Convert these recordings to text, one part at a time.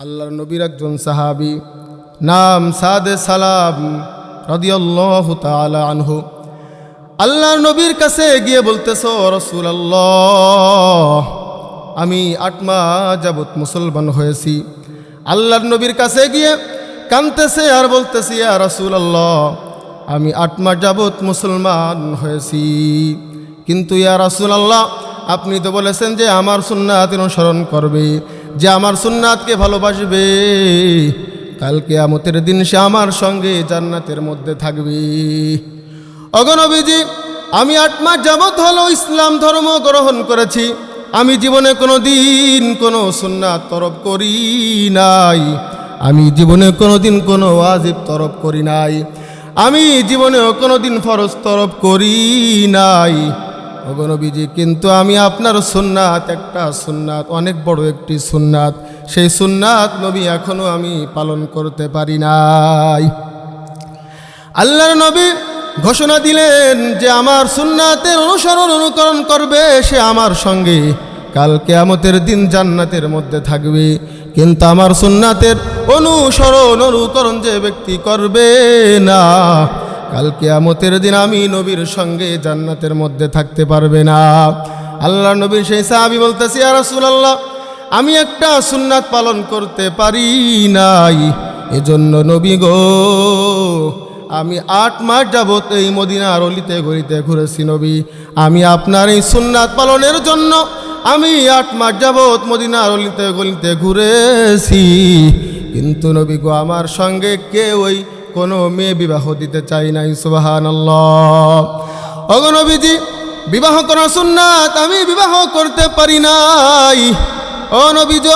আল্লাহর নবীর একজন সাহাবি, নাম সাদে সালাম রদিয়াল্লাহ তালা আনহু। আল্লাহর নবীর কাছে গিয়ে বলতেছ রসুল আল্লাহ আমি আট মাস যাবৎ মুসলমান হয়েছি। আল্লাহর নবীর কাছে গিয়ে কানতেছে আর বলতেছি আর রসুল আল্লাহ আমি আট মাস যাবৎ মুসলমান হয়েছি। কিন্তু ইয়া রাসুল আল্লাহ আপনি তো বলেছেন যে আমার সুন্নাত অনুসরণ করবে। যে আমার সুন্নাতকে ভালোবাসবে। কালকে আমতের দিন সে আমার সঙ্গে জান্নাতের মধ্যে থাকবে। অগনবীজি আমি আট মাস যাবৎ হলো ইসলাম ধর্ম গ্রহণ করেছি। আমি জীবনে কোনো দিন কোনো সুন্নাত তরফ করি নাই। আমি জীবনে কোনো দিন কোনো ওয়াজিব তরফ করি নাই। আমি জীবনেও কোনো দিন ফরজ তরফ করি নাই। অগনবীজি কিন্তু আমি আপনার সুন্নাত, একটা সুন্নাত, অনেক বড় একটি সুন্নাত। সেই সুন্নাত নবী এখনও আমি পালন করতে পারি নাই। আল্লাহর নবী ঘোষণা দিলেন যে আমার সুন্নাতের অনুসরণ অনুকরণ করবে সে আমার সঙ্গে। কাল কেয়ামতের দিন জান্নাতের মধ্যে থাকবে। কিন্তু আমার সুন্নাতের অনুসরণ, অনুকরণ যে ব্যক্তি করবে না কাল কেয়ামতের দিন আমি নবীর সঙ্গে জান্নাতের মধ্যে থাকতে পারবে না। আল্লাহ নবীর সেই সাহাবি বলতেছি আর রাসূলুল্লাহ, আমি একটা সুন্নাত পালন করতে পারি নাই। এজন্য নবী গো, আমি আট মাস যাবত এই মদিনার অলিতে গলিতে ঘুরেছি নবী। আমি আপনার এই সুন্নাত পালনের জন্য আমি আট মাস যাবত মদিনার অলিতে গলিতে ঘুরেছি। কিন্তু নবী গো, আমার সঙ্গে কেউই কোনো মেয়ে বিবাহ দিতে চাই নাই সুবাহান অগনবীজি বিবাহ করা সুন্নাত আমি বিবাহ করতে পারি নাই। ও নবীজ,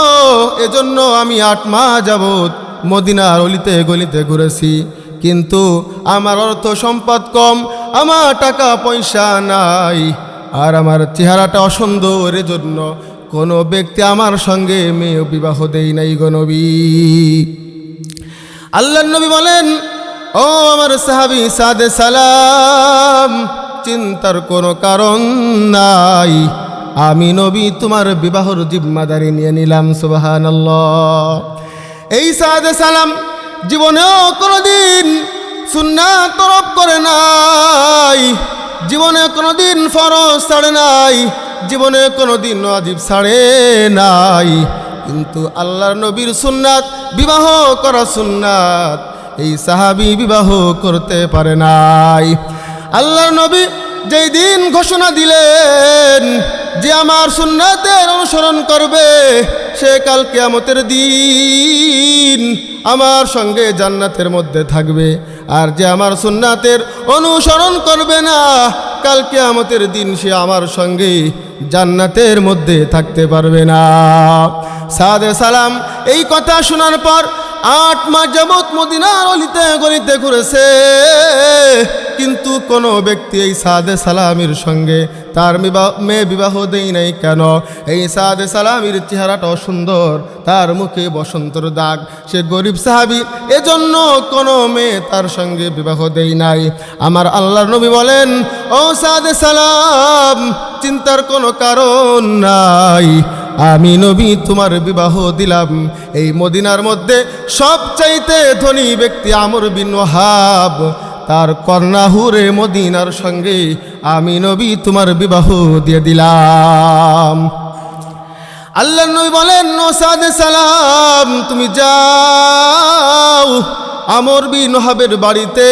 এজন্য আমি আট মাস যাবত মদিনার অলিতে গলিতে ঘুরেছি। কিন্তু আমার অর্থ সম্পদ কম, আমার টাকা পয়সা নাই। আর আমার চেহারাটা অসুন্দর এজন্য কোনো ব্যক্তি আমার সঙ্গে মেয়ে বিবাহ দেই নাই গো নবী। আল্লাহ নবী বলেন, ও আমার সাহাবি, সাদে সালাম, চিন্তার কোনো কারণ নাই। আমি নবী তোমার বিবাহর জিম্মাদারি নিয়ে নিলাম সুবাহান এই সাদে সালাম জীবনেও কোনোদিন সুন্না তরফ করে নাই। জীবনে কোনোদিন ফরজ ছাড়ে নাই। জীবনে কোনোদিন অজীব ছাড়ে নাই। কিন্তু আল্লাহর নবীর সুন্নাত, বিবাহ করা সুন্নাত, এই সাহাবি বিবাহ করতে পারে নাই। আল্লাহর নবী যেই দিন ঘোষণা দিলেন যে আমার সুন্নাতের অনুসরণ করবে, সে কাল কেয়ামতের দিন আমার সঙ্গে জান্নাতের মধ্যে থাকবে। আর যে আমার সুন্নাতের অনুসরণ করবে না কাল কেয়ামতের দিন সে আমার সঙ্গে জান্নাতের মধ্যে থাকতে পারবে না। সাদে সালাম। এই কথা শোনার পর আট মাস যাবৎ মদিনার অলিতে গলিতে ঘুরেছে। কিন্তু কোনো ব্যক্তি এই সাদে সালামের সঙ্গে তার মেয়ে বিবাহ দেই নাই কেন? এই সাদে সালামের চেহারাটা সুন্দর, তার মুখে বসন্তর দাগ। সে গরিব সাহাবি, এজন্য কোনো মেয়ে তার সঙ্গে বিবাহ দেই নাই। আমার আল্লাহর নবী বলেন, ও সাদে সালাম, চিন্তার কোনো কারণ নাই। আমি নবী, তোমার বিবাহ দিলাম। এই মদিনার মধ্যে সবচাইতে ধনী ব্যক্তি আমর বিন ওয়াহাব। তার কর্ণাহুরে মদিনার সঙ্গে আমি নবী, তোমার বিবাহ দিয়ে দিলাম। আল্লাহ নবী বলেন নোসাদে সালাম, তুমি যাও। আমর বিন ওয়াহাবের বাড়িতে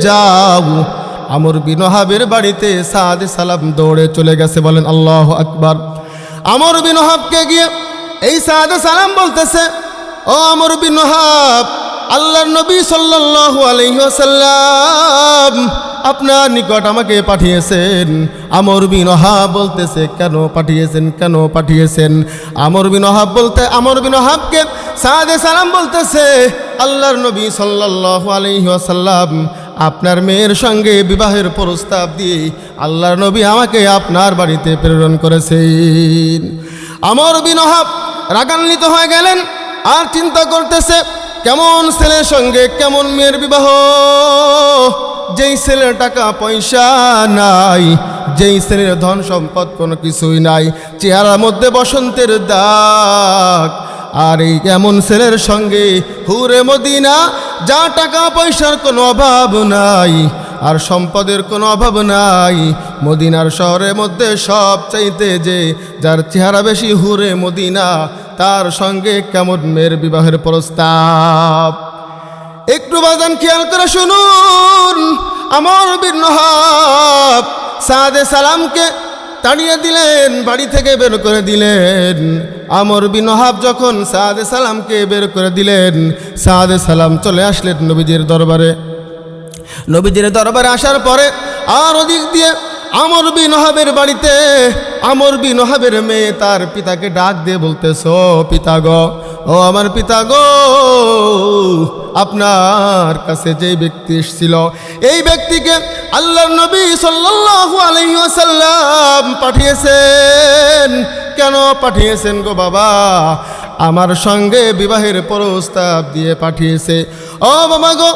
যাও। আমর বিন ওয়াহাবের বাড়িতে সাদে সালাম দৌড়ে চলে গেছে, বলেন আল্লাহ আকবার। আমর বিন ওহাবকে গিয়ে এই সাদে সালাম বলতেছে, ও আমর বিন ওহাব, আল্লাহর নবী সাল্লাল্লাহু আলাইহি ওয়াসাল্লাম আপনার নিকট আমাকে পাঠিয়েছেন। আমর বিন ওহাব বলতেছে, কেন পাঠিয়েছেন কেন পাঠিয়েছেন? আমর বিন ওহাব বলতে, আমর বিন ওহাবকে সাদে সালাম বলতেছে, আল্লাহর নবী সাল্লাল্লাহু আলাইহি ওয়াসাল্লাম আপনার মেয়ের সঙ্গে বিবাহের প্রস্তাব দিয়ে আল্লাহর নবী আমাকে আপনার বাড়িতে প্রেরণ করেছেন। আমর বিনহাব রাগান্বিত হয়ে গেলেন আর চিন্তা করতেছে, কেমন ছেলের সঙ্গে কেমন মেয়ের বিবাহ? যেই ছেলের টাকা পয়সা নাই, যেই ছেলের ধন সম্পদ কোনো কিছুই নাই, চেহারার মধ্যে বসন্তের দাগ আর এই এমন ছেলের সঙ্গে হুরে মদিনা, যা টাকা পয়সার কোনো অভাব নাই আর সম্পদের কোনো অভাব নাই। মদিনার শহরের মধ্যে সব চাইতে যে যার চেহারা বেশি হুরে মদিনা, তার সঙ্গে কেমন মেয়ের বিবাহের প্রস্তাব? একটু বাজান খেয়াল করে শুনুন, আমার বিনহাব সাদে সালামকে তাড়িয়ে দিলেন, বাড়ি থেকে বের করে দিলেন। আমর বিন ওহাব যখন সাদে সালামকে বের করে দিলেন, সাদে সালাম চলে আসলেন নবীজির দরবারে। নবীজির দরবারে আসার পরে আর ওদিক দিয়ে আমর বিন ওহাবের বাড়িতে, আমর বিন ওহাবের মেয়ে তার পিতাকে ডাক দিয়ে বলতেছ, পিতা গো, ও আমার পিতা গো, আপনার কাছে যে ব্যক্তি এসেছিল, এই ব্যক্তিকে আল্লাহর নবী সাল্লাল্লাহু আলাইহি ওয়াসাল্লাম পাঠিয়েছেন। কেন পাঠিয়েছেন গো বাবা? আমার সঙ্গে বিবাহের প্রস্তাব দিয়ে পাঠিয়েছে। ও বাবা গো,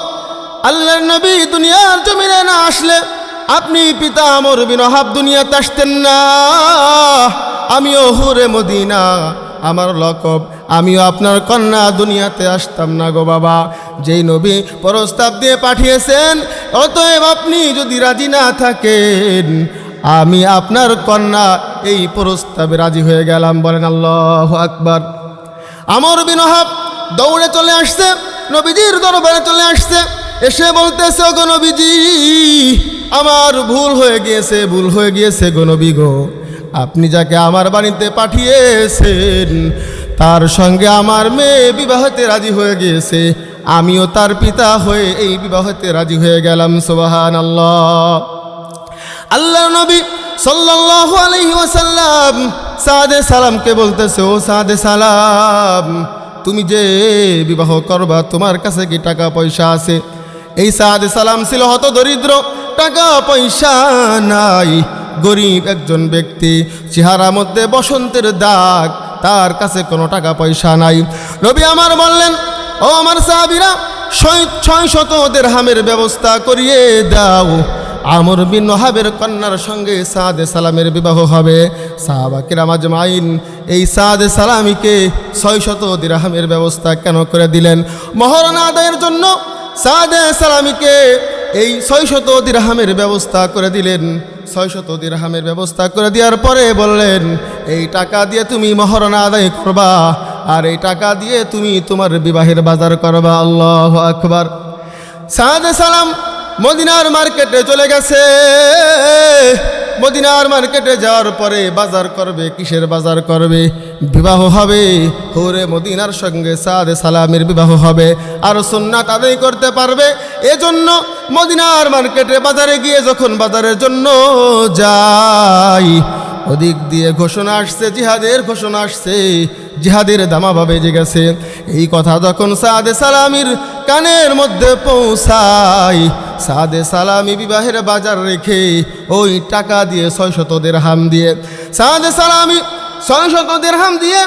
আল্লাহর নবী দুনিয়ার জমিনে না আসলে আপনি পিতা আমর বিন দুনিয়াতে আসতেন না। আমিও হুরে মদিনা আমার লকব। আমিও আপনার কন্যা দুনিয়াতে আসতাম না গো বাবা। যেই নবী প্রস্তাব দিয়ে পাঠিয়েছেন, অতএব আপনি যদি রাজি না থাকেন, আমি আপনার কন্যা এই প্রস্তাবে রাজি হয়ে গেলাম, বলেন আল্লাহ আকবার। আমর বিন ওহাব দৌড়ে চলে আসছে, নবীজির দরবারে চলে আসছে, এসে বলতেছে গো নবীজি, আমার ভুল হয়ে গিয়েছে, ভুল হয়ে গিয়েছে গো নবী গো। আপনি যাকে আমার বাড়িতে পাঠিয়েছেন, তার সঙ্গে আমার মেয়ে বিবাহতে রাজি হয়ে গিয়েছে। আমিও তার পিতা হয়ে এই বিবাহতে রাজি হয়ে গেলাম সোবাহান আল্লাহ আল্লাহ নবী সাল্লাল্লাহু আলাইহি ওয়াসাল্লাম সাদে সালামকে বলতেছে, ও সাদে সালাম, তুমি যে বিবাহ করবা, তোমার কাছে কি টাকা পয়সা আছে? এই সাদে সালাম ছিল হত দরিদ্র টাকা পয়সা নাই। গরিব একজন ব্যক্তি। চেহারা মধ্যে বসন্তের দাগ, তার কাছে কোনো টাকা পয়সা নাই। রবি আমার বললেন, ও আমার সাহাবিরা, ছয়- শত দেড়হামের ব্যবস্থা করিয়ে দাও। আমর বিন ওহাবের কন্যার সঙ্গে সাদে সালামের বিবাহ হবে। সাহাবা সাহাবাকির আজমাইন, এই সাদে সালামিকে ছয় শত দিরহামের ব্যবস্থা কেন করে দিলেন? মহারণা আদায়ের জন্য সাদে সালামিকে এই ছয় শত দিরহামের ব্যবস্থা করে দিলেন। ছয় শত দিরহামের ব্যবস্থা করে দেওয়ার পরে বললেন, এই টাকা দিয়ে তুমি মহরণা আদায় করবা, আর এই টাকা দিয়ে তুমি তোমার বিবাহের বাজার করবা। আল্লাহ আকবার। সাদ সালাম মদিনার মার্কেটে চলে গেছে। মদিনার মার্কেটে যাওয়ার পরে বাজার করবে, কিসের বাজার করবে? বিবাহ হবে, হোরে মদিনার সঙ্গে সাদে সালামের বিবাহ হবে। আর সন্না তাদেরই করতে পারবে। এজন্য মদিনার মার্কেটে বাজারে গিয়ে যখন বাজারের জন্য যাই ওদিক দিয়ে ঘোষণা আসছে, জিহাদের ঘোষণা আসছে। জিহাদের দামাবা বেজে গেছে এই কথা যখন সাদে সালামির কানের মধ্যে পৌঁছায়, সাদে সালামি বিবাহের বাজার রেখে ওই টাকা দিয়ে ছয় শতদের হাম দিয়ে, সাদে সালামি ছয় শতদের হাম দিয়ে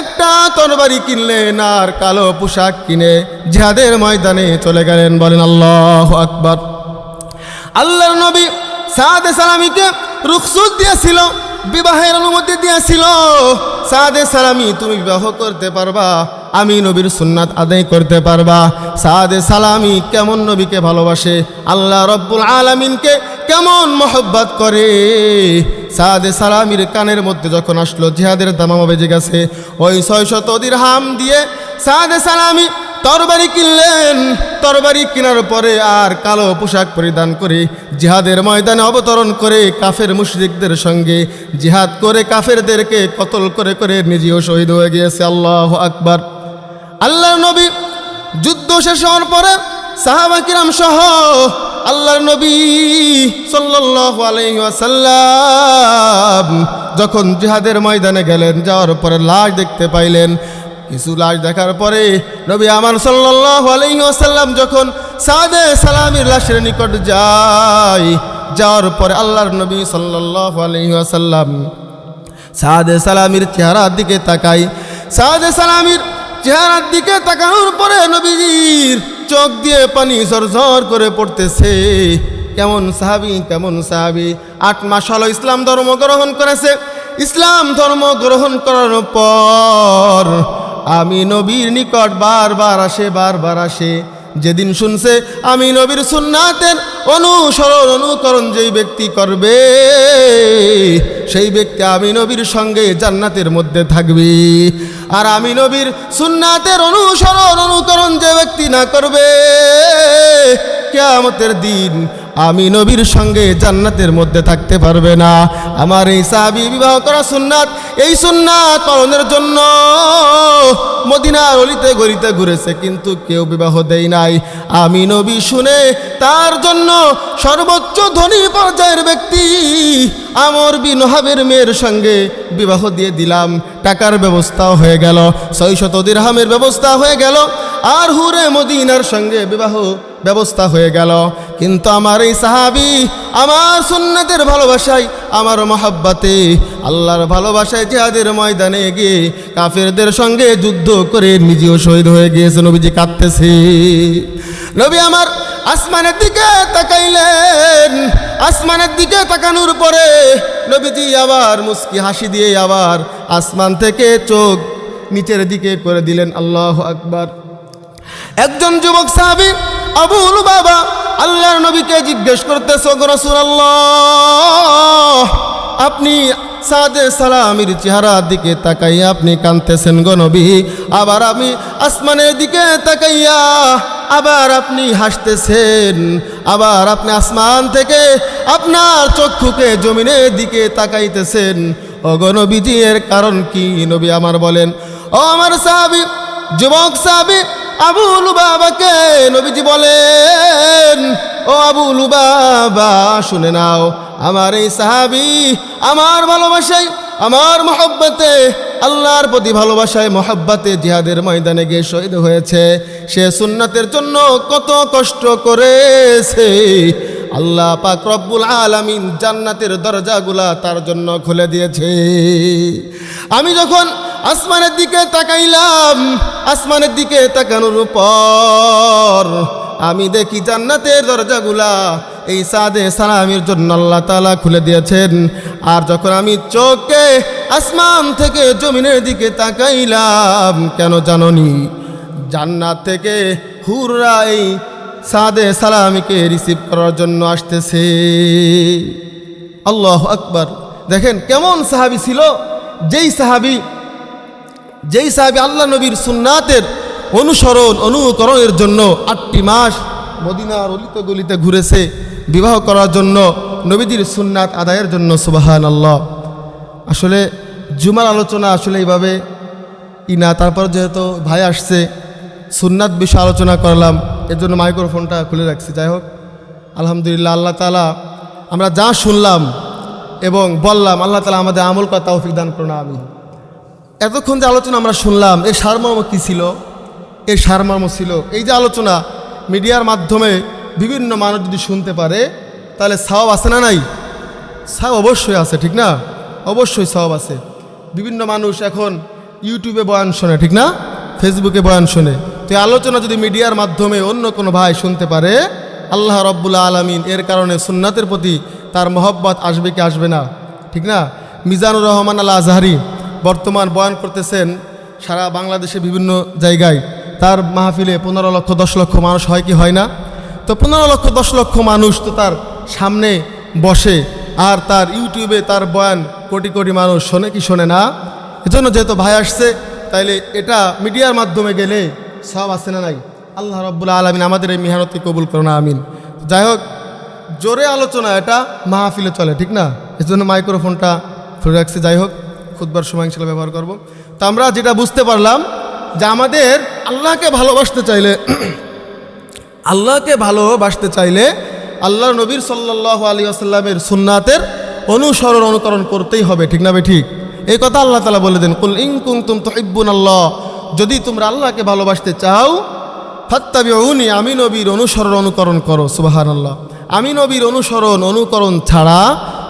একটা তরবারি কিনলেন আর কালো পোশাক কিনে জিহাদের ময়দানে চলে গেলেন। বলেন আল্লাহ আকবার। আল্লাহর নবী সাদে সালামিকে রুখসুদ দিয়েছিল। বিবাহের অনুমতি দিয়েছিল। সাদে সালামি তুমি বিবাহ করতে পারবা, আমি নবীর সুন্নাত আদায় করতে পারবা। সাদে সালামি কেমন নবীকে ভালোবাসে? আল্লাহ রব্বুল আলামিনকে কেমন মহব্বত করে? সাদে সালামির কানের মধ্যে যখন আসলো, জিহাদের দামামা বেজে গেছে। ওই ছয় শত হাম দিয়ে সাদে সালামি তরবারি কিনলেন। তরবারি কেনার পরে আর কালো পোশাক পরিধান করে জিহাদের ময়দানে অবতরণ করে কাফের মুশরিকদের সঙ্গে জিহাদ করে কাফেরদেরকে কতল করে করে নিজেও শহীদ হয়ে গিয়েছে। আল্লাহ আকবার। আল্লাহর নবী যুদ্ধ শেষ হওয়ার পরে সাহাবা কিরাম সহ আল্লাহর নবী ওয়াসাল্লাম যখন জিহাদের ময়দানে গেলেন, যাওয়ার পরে লাশ দেখতে পাইলেন। কিছু লাশ দেখার পরে নবী আমার ওয়াসাল্লাম যখন সাদে সালামের লাশের নিকট যায়, যাওয়ার পরে আল্লাহর নবী ওয়াসাল্লাম সাদে সালামির চেহারার দিকে তাকাই। সাদে সালামির চেহারার দিকে তাকানোর পরে নবীজির চোখ দিয়ে পানি ঝরঝর করে পড়তেছে। কেমন সাহাবি কেমন সাহাবি। আট মাস হলো ইসলাম ধর্ম গ্রহণ করেছে। ইসলাম ধর্ম গ্রহণ করার পর আমি নবীর নিকট বারবার আসে বারবার আসে। যেদিন শুনছে, আমি নবীর সুন্নাতের অনুসরণ, অনুকরণ যেই ব্যক্তি করবে, সেই ব্যক্তি আমি নবীর সঙ্গে জান্নাতের মধ্যে থাকবে। আর আমি নবীর সুন্নাতের অনুসরণ, অনুকরণ যে ব্যক্তি না করবে, কেয়ামতের দিন আমি নবীর সঙ্গে জান্নাতের মধ্যে থাকতে পারবে না। আমার এই সাহাবি বিবাহ করা সুন্নাত, এই সুন্নাত পালনের জন্য মদিনার অলিতে গলিতে ঘুরেছে, কিন্তু কেউ বিবাহ দেয় নাই। আমি নবী শুনে তার জন্য সর্বোচ্চ ধনী পর্যায়ের ব্যক্তি আমর বিন হাবের মেয়ের সঙ্গে বিবাহ দিয়ে দিলাম। টাকার ব্যবস্থাও হয়ে গেল, ছয়শত দিরহামের ব্যবস্থা হয়ে গেল, আর হুরে মদিনার সঙ্গে বিবাহ ব্যবস্থা হয়ে গেল। কিন্তু আমার এই সাহাবি আমার সুন্নতের ভালোবাসায়, আমার মহাব্বাতে, আল্লাহর ভালোবাসায় জিহাদের ময়দানে গিয়ে কাফেরদের সঙ্গে যুদ্ধ করে নিজেও শহীদ হয়ে গিয়েছে। নবীজি কাঁদতেছে। নবী আমার আসমানের দিকে তাকাইলেন। আসমানের দিকে তাকানোর পরে নবীজি আবার মুস্কি হাসি দিয়ে আবার আসমান থেকে চোখ নিচের দিকে করে দিলেন। আল্লাহ আকবার। একজন যুবক সাহাবি আবুল বাবা, আল্লাহর নবীকে জিজ্ঞেস করতেছ আল্লাহ আপনি সাদে সালামির চেহারার দিকে তাকাইয়া আপনি কানতেছেন গো নবী। আবার আমি আসমানের দিকে তাকাইয়া আবার আপনি হাসতেছেন। আবার আপনি আসমান থেকে আপনার চক্ষুকে জমিনের দিকে তাকাইতেছেন। অগনবীজি এর কারণ কি? নবী আমার বলেন, ও আমার সাহাবি, যুবক সাহাবি আবুল বাবাকে নবীজি বলেন, ও আবুল বাবা, শুনে নাও, আমার এই সাহাবি আমার ভালোবাসায় আমার মহব্বতে, আল্লাহর প্রতি ভালোবাসায় মহব্বতে জিহাদের ময়দানে গিয়ে শহীদ হয়েছে। সে সুন্নাতের জন্য কত কষ্ট করেছে। আল্লাহ পাক রব্বুল আলামিন জান্নাতের দরজাগুলা তার জন্য খুলে দিয়েছে। আমি যখন আসমানের দিকে তাকাইলাম, আসমানের দিকে তাকানোর পর আমি দেখি জান্নাতের দরজাগুলা এই সাদে সালামের জন্য আল্লাহ তালা খুলে দিয়েছেন। আর যখন আমি চোখে আসমান থেকে জমিনের দিকে তাকাইলাম, কেন জাননি? জান্নাত থেকে হুররা এই সাদে সালামিকে রিসিভ করার জন্য আসতেছে। আল্লাহ আকবার। দেখেন কেমন সাহাবি ছিল, যেই সাহাবি যেই সাহাবি আল্লাহ নবীর সুন্নাতের অনুসরণ, অনুকরণের জন্য আটটি মাস মদিনার অলিতে গলিতে ঘুরেছে বিবাহ করার জন্য, নবীজির সুন্নাত আদায়ের জন্য সুবাহান আল্লাহ আসলে জুমার আলোচনা আসলে এইভাবে ই না, তারপর যেহেতু ভাই আসছে, সুন্নাত বিষয়ে আলোচনা করলাম এর জন্য মাইক্রোফোনটা খুলে রাখছি। যাই হোক, আলহামদুলিল্লাহ, আল্লাহ তালা আমরা যা শুনলাম এবং বললাম, আল্লাহ তালা আমাদের আমল তৌফিক দান করুন আমি এতক্ষণ যে আলোচনা আমরা শুনলাম, এর সারমর্ম কী ছিল? এর সারমর্ম ছিল, এই যে আলোচনা মিডিয়ার মাধ্যমে বিভিন্ন মানুষ যদি শুনতে পারে, তাহলে সাওয়াব আছে না নাই? সাওয়াব অবশ্যই আছে, ঠিক না? অবশ্যই সওয়াব আছে। বিভিন্ন মানুষ এখন ইউটিউবে বয়ান শোনে, ঠিক না? ফেসবুকে বয়ান শোনে। তো আলোচনা যদি মিডিয়ার মাধ্যমে অন্য কোনো ভাই শুনতে পারে, আল্লাহ রব্বুল্লা আলমিন এর কারণে সুন্নাতের প্রতি তার মহব্বত আসবে কি আসবে না, ঠিক না? মিজানুর রহমান আল্লাহ আজহারি বর্তমান বয়ান করতেছেন সারা বাংলাদেশে বিভিন্ন জায়গায়। তার মাহফিলে পনেরো লক্ষ, দশ লক্ষ মানুষ হয় কি হয় না? তো পনেরো লক্ষ, দশ লক্ষ মানুষ তো তার সামনে বসে আর তার ইউটিউবে তার বয়ান কোটি কোটি মানুষ শোনে কি শোনে না? এজন্য যেহেতু ভাই আসছে, তাইলে এটা মিডিয়ার মাধ্যমে গেলে সব আসে না নাই? আল্লাহ রব্বুল্লা আলমিন আমাদের এই মেহনতকে কবুল করো না আমিন যাই হোক, জোরে আলোচনা এটা মাহফিলে চলে, ঠিক না? এজন্য মাইক্রোফোনটা খুলে রাখছি, যাই হোক। খুদবার সময় ইনশাল্লাহ ব্যবহার করব। তো আমরা যেটা বুঝতে পারলাম যে আমাদের আল্লাহকে ভালোবাসতে চাইলে, আল্লাহকে ভালোবাসতে চাইলে আল্লাহ নবীর সাল্লাহ আলী আসাল্লামের সুন্নাতের অনুসরণ, অনুকরণ করতেই হবে, ঠিক না ঠিক। এই কথা আল্লাহ তালা বলে দেন, কুল ইং কুং তুম তহিব্বুন আল্লাহ যদি তোমরা আল্লাহকে ভালোবাসতে চাও ফাত্তাবি উনি আমি নবীর অনুসরণ, অনুকরণ করো সুবাহান আল্লাহ আমি নবীর অনুসরণ, অনুকরণ ছাড়া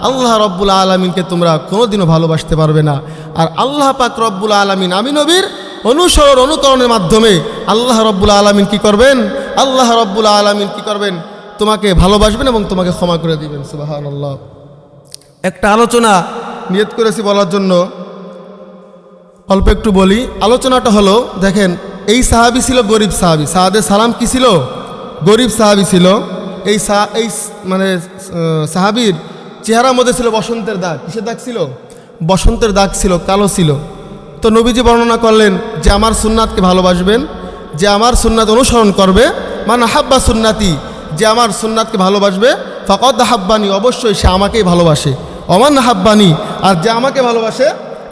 আল্লাহ রব্বুল আলমিনকে তোমরা কোনোদিনও ভালোবাসতে পারবে না। আর আল্লাহ পাক রব্বুল আলমিন আমি নবীর অনুসরণ, অনুকরণের মাধ্যমে আল্লাহ রব্বুল আলমিন কি করবেন? আল্লাহ রব্বুল আলমিন কি করবেন? তোমাকে ভালোবাসবেন এবং তোমাকে ক্ষমা করে দিবেন। সুবাহান আল্লাহ একটা আলোচনা নিয়ত করেছি বলার জন্য। অল্প একটু বলি। আলোচনাটা হলো, দেখেন, এই সাহাবি ছিল গরিব সাহাবি। সাহাদে সালাম কি ছিল? গরিব সাহাবি ছিল। এই এই মানে সাহাবির চেহারার মধ্যে ছিল বসন্তের দাগ। কিসের দাগ ছিল? বসন্তের দাগ ছিল, কালো ছিল। তো নবীজি বর্ণনা করলেন যে আমার সুন্নাতকে ভালোবাসবেন, যে আমার সুন্নাত অনুসরণ করবে। মান হাব্বা সুন্নাতি, যে আমার সুন্নাতকে ভালোবাসবে ফকত হাব্বানি অবশ্যই সে আমাকেই ভালোবাসে। অমান হাব্বানি আর যে আমাকে ভালোবাসে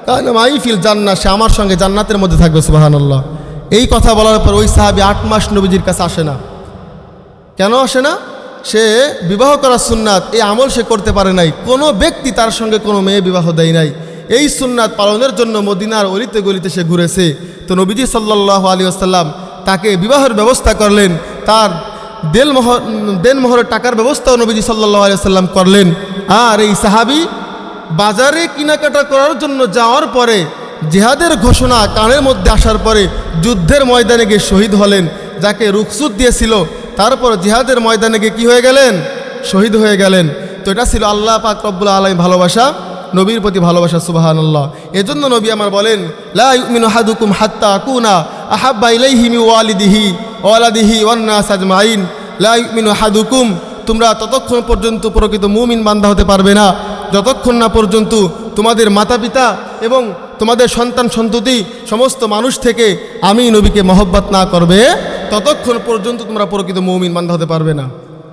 কারণ মাই ফিল জান্নাত সে আমার সঙ্গে জান্নাতের মধ্যে থাকবে সুবাহান আল্লাহ এই কথা বলার পর ওই সাহাবি আট মাস নবীজির কাছে আসে না। কেন আসে না? সে বিবাহ করার সুন্নাত, এই আমল সে করতে পারে নাই। কোনো ব্যক্তি তার সঙ্গে কোনো মেয়ে বিবাহ দেয় নাই। এই সুন্নাত পালনের জন্য মদিনার অলিতে গলিতে সে ঘুরেছে। তো নবীজি সাল্লাহ আলী আসাল্লাম তাকে বিবাহের ব্যবস্থা করলেন। তার দেলমোহর দেনমোহরের টাকার ব্যবস্থাও নবীজি সাল্লাহ আলি সাল্লাম করলেন। আর এই সাহাবি বাজারে কেনাকাটা করার জন্য যাওয়ার পরে জেহাদের ঘোষণা কানের মধ্যে আসার পরে যুদ্ধের ময়দানে গিয়ে শহীদ হলেন, যাকে রুকসুদ দিয়েছিল। তারপর জিহাদের ময়দানে গিয়ে কী হয়ে গেলেন? শহীদ হয়ে গেলেন। তো এটা ছিল আল্লাহ পাক রব্বুল আলম ভালোবাসা, নবীর প্রতি ভালোবাসা সুবাহান আল্লাহ এজন্য নবী আমার বলেন, লা ইউমিনু হাদুকুম হাত্তা আকুনা আহাব্বা ইলাইহি মি ওয়ালিদিহি ওয়ালাদিহি ওয়ান্নাস আজমাইন। লা ইউমিনু হাদুকুম তোমরা ততক্ষণ পর্যন্ত প্রকৃত মুমিন বান্ধা হতে পারবে না। যতক্ষণ না পর্যন্ত তোমাদের মাতা পিতা এবং তোমাদের সন্তান সন্ততি সমস্ত মানুষ থেকে আমি নবীকে মহব্বত না করবে ততক্ষণ পর্যন্ত তোমরা প্রকৃত মৌমিন বান্ধা হতে পারবে না।